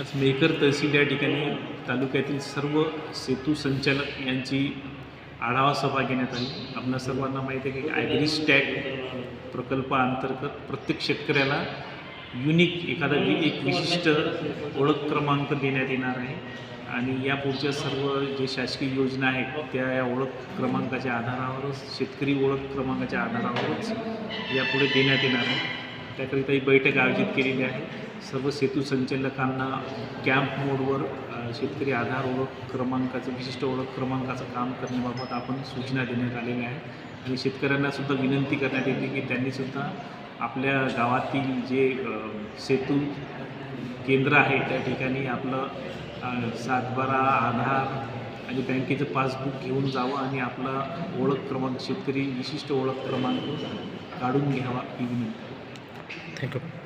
Maker तहसील या ठिकाणी तालुक्यातील सर्व सेतू संचालक यांची आढावा सभा घेण्यात आली. आपल्या सर्वांना माहिती आहे की ॲग्री स्टॅग प्रकल्पाअंतर्गत प्रत्येक शेतकऱ्याला युनिक एखादा एक विशिष्ट ओळख क्रमांक देण्यात येणार आहे. आणि या पुढच्या सर्व जे शासकीय योजना आहेत त्या या ओळख क्रमांकाच्या आधारावरच शेतकरी ओळख क्रमांकाच्या आधारावरच यापुढे देण्यात येणार आहे. त्याकरिता ही बैठक आयोजित केलेली आहे. सर्व सेतू संचालकांना कॅम्प मोडवर शेतकरी आधार ओळख क्रमांकाचं विशिष्ट ओळख क्रमांकाचं काम करण्याबाबत आपण सूचना देण्यात आलेल्या आहेत. आणि शेतकऱ्यांनासुद्धा विनंती करण्यात येते की त्यांनीसुद्धा आपल्या गावातील जे सेतू केंद्र आहे त्या ठिकाणी आपलं सातबारा आधार आणि बँकेचं पासबुक घेऊन जावं आणि आपला ओळख क्रमांक शेतकरी विशिष्ट ओळख क्रमांक काढून घ्यावा ही विनंती. Thank you.